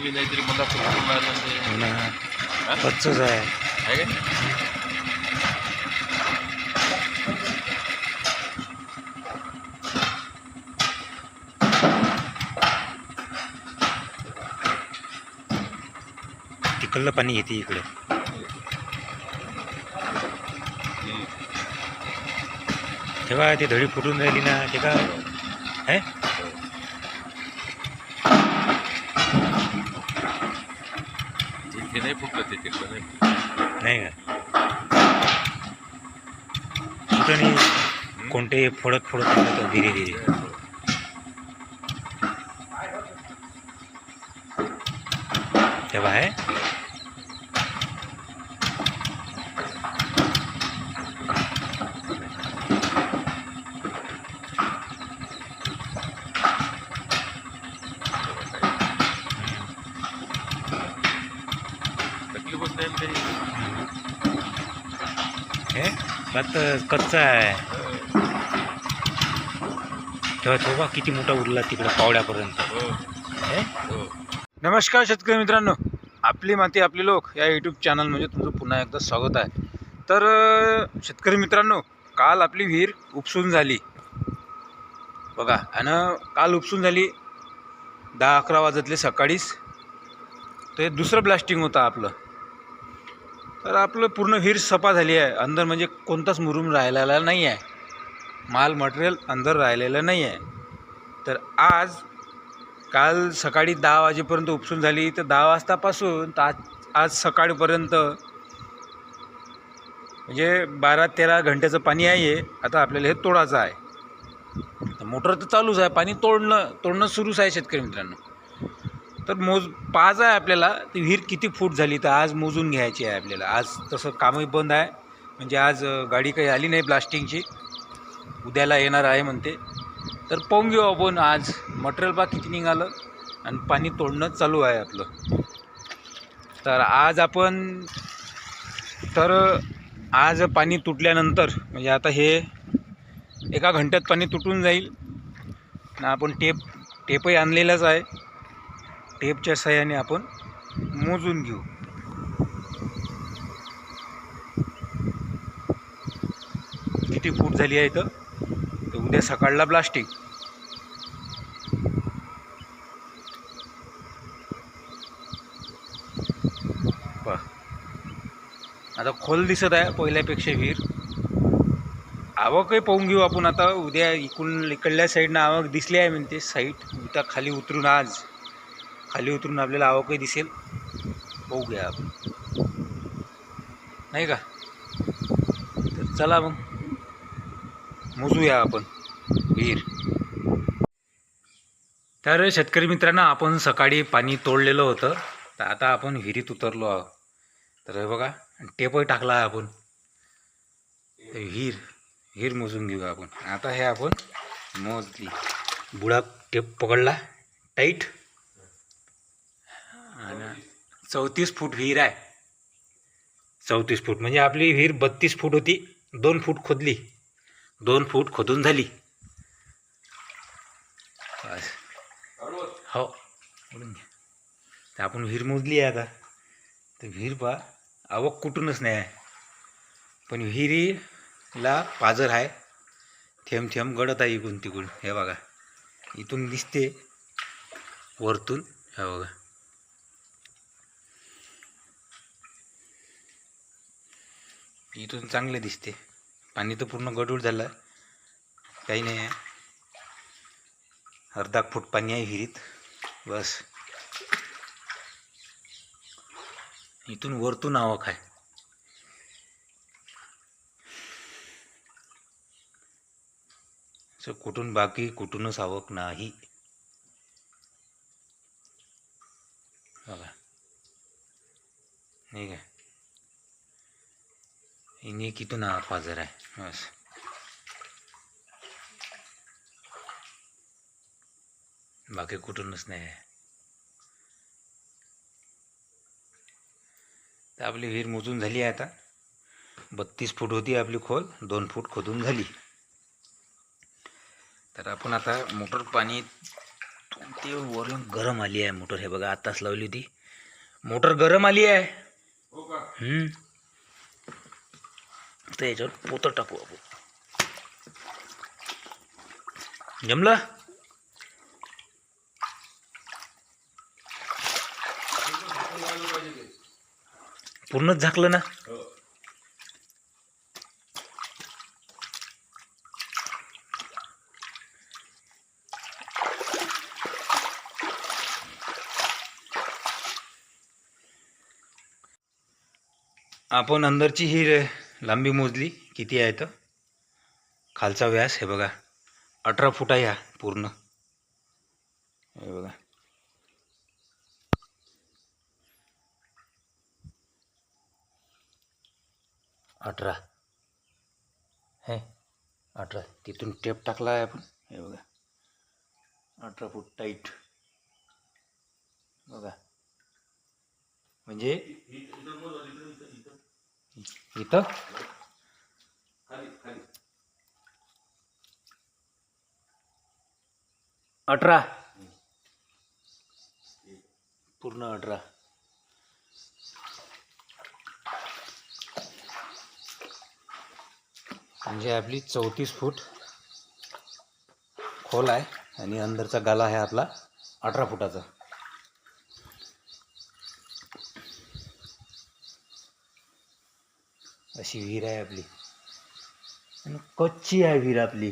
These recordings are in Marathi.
काहीतरी मला फुटून राहिलं ते हो ना हा? कच्चच आहे तिकडलं पाणी येते इकडे. तेव्हा ते धडी फुटून राहिली ना ते का आहे इथे नाही फुटलं ते तिकडं नाही. नाही का? कुठं नाही कोणते फोडत फोडत धीरे धीरे तेव्हा आहे तकलीफच नाही ना काही हे भात कच्चा आहे. तेव्हा तेव्हा किती मोठा उरला तिकडे पावड्यापर्यंत. हो. हे? हो. नमस्कार शेतकरी मित्रांनो. आपली माती आपले लोक या यूट्यूब चॅनलमध्ये तुमचं पुन्हा एकदा स्वागत आहे. तर शेतकरी मित्रांनो काल आपली विहीर उपसून झाली. बघा आणि काल उपसून झाली दहा अकरा वाजतले सकाळीच. तर हे दुसरं ब्लास्टिंग होतं आपलं. तर आपलं पूर्ण विहीर सपा झाली आहे. अंदर म्हणजे कोणताच मुरूम राहिलेला नाही आहे. माल मटेरियल अंदर राहिलेलं नाही आहे. तर आज काल सकाळी दहा वाजेपर्यंत उपसून झाली. तर दहा वाजतापासून तर आज आज सकाळपर्यंत म्हणजे बारा तेरा घंट्याचं पाणी आहे. आता आपल्याला हे तोडायचं आहे. तर मोटर तर चालूच आहे. पाणी तोडणं तोडणं सुरूच आहे शेतकरी मित्रांनो. तर मोज पाहायचं आहे आपल्याला. ती विहीर किती फूट झाली तर आज मोजून घ्यायची आहे आपल्याला. आज तसं कामही बंद आहे. म्हणजे आज गाडी काही आली नाही ब्लास्टिंगची उद्याला येणार आहे म्हणते. तर पाहून घेऊ आपण आज. मटेरियल बा किती निघालं. आणि पाणी तोडणं चालू आहे आपलं. तर आज आपण तर आज पाणी तुटल्यानंतर म्हणजे आता हे एका घंट्यात पाणी तुटून जाईल. आपण टेप टेपही आणलेलाच आहे. टेपच्या सहाय्याने आपण मोजून घेऊ. किती फूट झाली आहे तर उद्या सकाळला प्लास्टिक आता खोल दिसत आहे पहिल्यापेक्षा विहीर. आवकही पाहून घेऊ आपण आता. उद्या इकडून इकडल्या साईडनं आवक दिसली आहे म्हणते. साईट उद्या खाली उतरून आज. खाली उतरून आपल्याला आवकही दिसेल. बघूया घ्या आपण. नाही का? तर चला मग. मोजूया आपण. विहीर. तर शेतकरी मित्रांनो आपण सकाळी पाणी तोडलेलं होतं. तर आता आपण विहिरीत उतरलो आहोत. तर हे बघा टेपही टाकला आहे आपण. विहीर विहीर मोजून घेऊया आपण. आता हे आपण मोजली. बुडा टेप पकडला. टाईट. आणि चौतीस फूट विहीर आहे. चौतीस फूट. म्हणजे आपली विहीर बत्तीस फूट होती दोन फूट खोदली. दोन फूट खोदून झाली. हो म्हणून तर आपण विहीर मोजली आहे आता. तर विहीर पा आवक कुठूनच नाही आहे. पण विहिरीला पाजर आहे. थेंब थेंब गडत आहे इकडून तिकडून. हे बघा इथून दिसते वरतून. हे बघा. इथून चांगले दिसते. पाणी तर पूर्ण गडूळ झालं. आहे काही नाही. आहे अर्धा फूट पाणी आहे विहिरीत. बस. इथून वरतून आवक आहे. असं कुठून बाकी कुठूनच आवक नाही. बघा. नाही का? आवक पाजर आहे बस बाकी कुठूनच नाही तर आपली विहीर मोजून झाली आहे आता बत्तीस फूट होती आपली खोल दोन फूट खोदून झाली तर आपण आता मोटर पाणी ते वरून गरम आली आहे मोटर हे बघा आताच लावली होती मोटर गरम आली आहे हो. तर याच्यावर पोतं टाकू आपण. जमलं? पूर्णच झाकलं ना? हो. आपण अंदरची ही रे- लांबी मोजली किती आहे तर खालचा व्यास हे बघा. अठरा फूट आहे हा पूर्ण. हे बघा. अठरा. हे अठरा. तिथून टेप टाकला आहे आपण. हे बघा. अठरा फूट टाईट बघा. म्हणजे इथं. अठरा. पूर्ण अठरा. म्हणजे आपली चौतीस फूट खोल आहे आणि अंदरचा गाला आहे आपला अठरा फुटाचा. अशी विहीर आहे आपली. आणि कच्ची आहे विहीर आपली.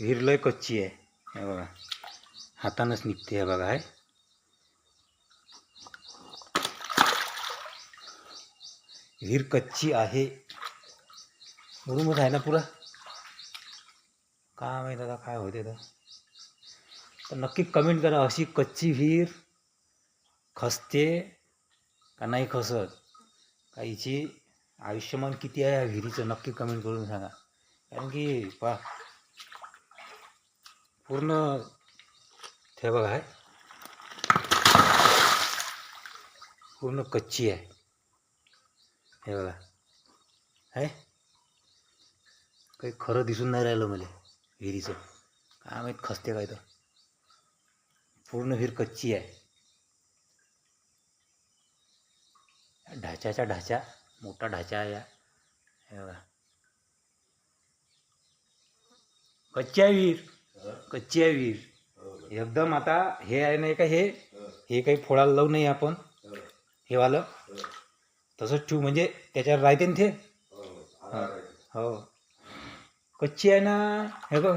विहीर लय कच्ची आहे. हे बघा. हातानंच निघते हे बघा आहे विहीर कच्ची आहे. रूमच आहे ना पुरा. काय माहीत आता काय होते तर नक्की कमेंट करा अशी कच्ची विहीर खसते का नाही खसत. हिचे आयुष्यमान किती आहे या विहिरीचं नक्की कमेंट करून सांगा. कारण की पा पूर्ण ते बघा आहे पूर्ण कच्ची आहे. हे बघा आहे काही खरं दिसून नाही राहिलं मला विहिरीचं. काय माहीत खसते काय तर. पूर्ण विहीर कच्ची आहे. ढाच्याचा ढाचा मोठा ढाचा आहे या हे बघा. कच्ची आहे विहीर. कच्ची आहे विहीर. एकदम आता हे आहे नाही का हे? हे काही फोडायला लावू नाही आपण. हे वालं. तसंच ठेवू. म्हणजे त्याच्यावर राहते ना ते? हो. कच्ची आहे ना? हे बघ.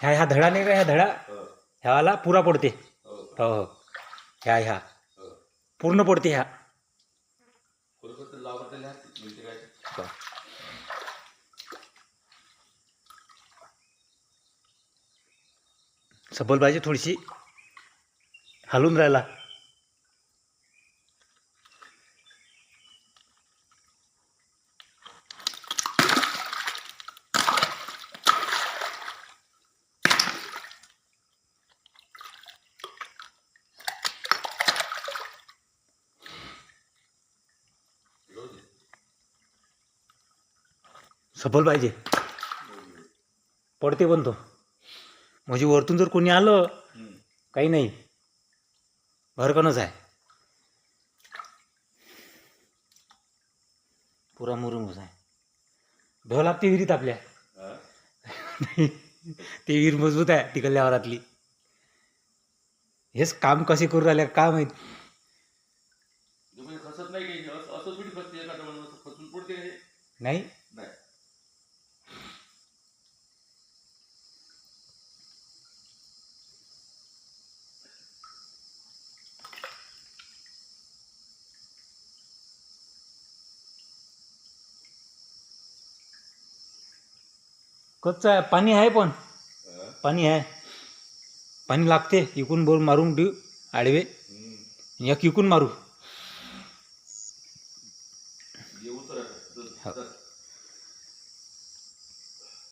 ह्या ह्या धडा नाही का? ह्या धडा? ह्यावाला पुरा पडते. हो हो. ह्या ह्या. पूर्ण पडते ह्या. सबल पाहिजे थोडीशी हलून राहिला. सबल पाहिजे. पडते पण तो. म्हणजे वरतून जर कोणी आलं काही नाही. भरकनच आहे. पुरा मुरुमच आहे. भेव लागते विहिरीत आपल्या. ती विहीर मजबूत आहे तिकडल्या वरातली. हेच काम कसे करू राहिले का माहीत. म्हणजे खसत नाही की असं असं थोडी खसते एखादं म्हणून असं खचून पडते का हे नाही नाही कच्चा आहे पाणी आहे पण. पाणी आहे. पाणी लागते इकून बोल मारून देऊ आडवे. एक इकून मारू.